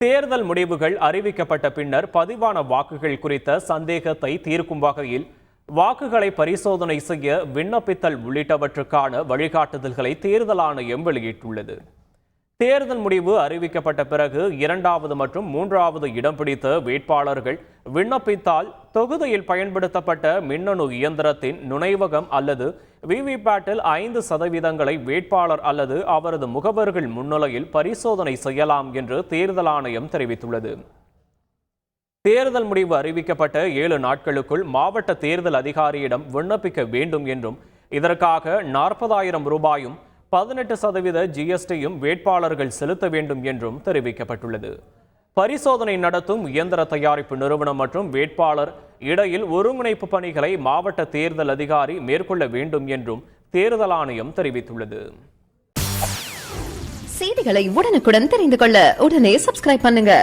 தேர்தல் முடிவுகள் அறிவிக்கப்பட்ட பின்னர் பதிவான வாக்குகள் குறித்த சந்தேகத்தை தீர்க்கும் வகையில் வாக்குகளை பரிசோதனை செய்ய விண்ணப்பித்தல் உள்ளிட்டவற்றுக்கான வழிகாட்டுதல்களை தேர்தல் ஆணையம் வெளியிட்டுள்ளது. தேர்தல் முடிவு அறிவிக்கப்பட்ட பிறகு இரண்டாவது மற்றும் மூன்றாவது இடம் பிடித்த வேட்பாளர்கள் விண்ணப்பித்தால் தொகுதியில் பயன்படுத்தப்பட்ட மின்னணு இயந்திரத்தின் நுழைவகம் அல்லது விவிபேட்டில் ஐந்து சதவீதங்களை வேட்பாளர் அல்லது அவரது முகவர்கள் முன்னிலையில் பரிசோதனை செய்யலாம் என்று தேர்தல் ஆணையம் தெரிவித்துள்ளது. தேர்தல் முடிவு அறிவிக்கப்பட்ட ஏழு நாட்களுக்குள் மாவட்ட தேர்தல் அதிகாரியிடம் விண்ணப்பிக்க வேண்டும் என்றும் இதற்காக நாற்பதாயிரம் ரூபாயும் பதினெட்டு சதவீத ஜிஎஸ்டியும் வேட்பாளர்கள் செலுத்த வேண்டும் என்றும் தெரிவிக்கப்பட்டுள்ளது. பரிசோதனை நடத்தும் இயந்திர தயாரிப்பு நிறுவனம் மற்றும் வேட்பாளர் இடையில் ஒருங்கிணைப்பு பணிகளை மாவட்ட தேர்தல் அதிகாரி மேற்கொள்ள வேண்டும் என்றும் தேர்தல் ஆணையம் தெரிவித்துள்ளது. செய்திகளை உடனுக்குடன் தெரிந்து கொள்ள உடனே சப்ஸ்கிரைப் பண்ணுங்க.